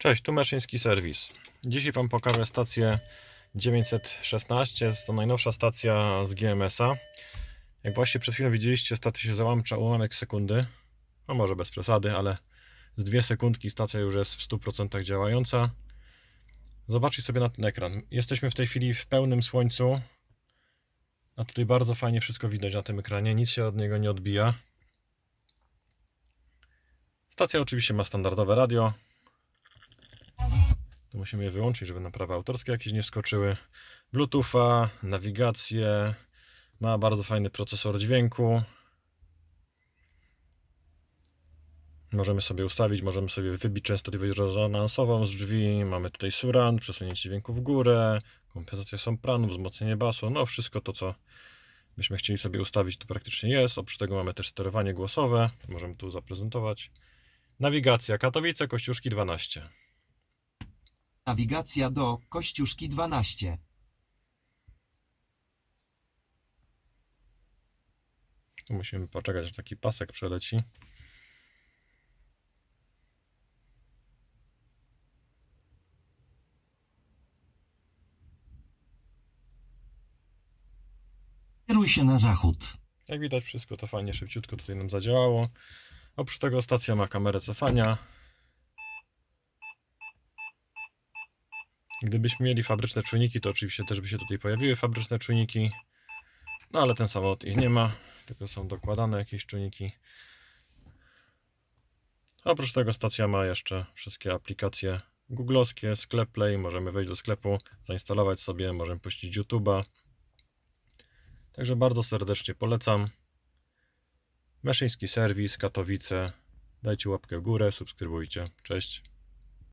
Cześć, tu Meszyński Serwis. Dzisiaj Wam pokażę stację 916. Jest to najnowsza stacja z GMS-a. Jak właśnie przed chwilą widzieliście, stacja się załącza ułamek sekundy. No może bez przesady, ale z dwie sekundki stacja już jest w 100% działająca. Zobaczcie sobie na ten ekran. Jesteśmy w tej chwili w pełnym słońcu. A tutaj bardzo fajnie wszystko widać na tym ekranie. Nic się od niego nie odbija. Stacja oczywiście ma standardowe radio. Tu musimy je wyłączyć, żeby na prawa autorskie jakieś nie wskoczyły. Bluetootha, nawigację. Ma bardzo fajny procesor dźwięku. Możemy sobie ustawić, możemy sobie wybić częstotliwość rezonansową z drzwi. Mamy tutaj surround, przesunięcie dźwięku w górę, kompensacja sopranu, wzmocnienie basu. No wszystko to, co byśmy chcieli sobie ustawić, to praktycznie jest. Oprócz tego mamy też sterowanie głosowe. Możemy tu zaprezentować. Nawigacja Katowice, Kościuszki 12. Nawigacja do Kościuszki 12. Tu musimy poczekać, aż taki pasek przeleci. Kieruj się na zachód. Jak widać, wszystko to fajnie, szybciutko tutaj nam zadziałało. Oprócz tego stacja ma kamerę cofania. Gdybyśmy mieli fabryczne czujniki, to oczywiście też by się tutaj pojawiły fabryczne czujniki. No ale ten samolot ich nie ma, tylko są dokładane jakieś czujniki. Oprócz tego stacja ma jeszcze wszystkie aplikacje googlowskie, sklep Play, możemy wejść do sklepu, zainstalować sobie, możemy puścić YouTube'a. Także bardzo serdecznie polecam. Meszyński serwis, Katowice. Dajcie łapkę w górę, subskrybujcie. Cześć.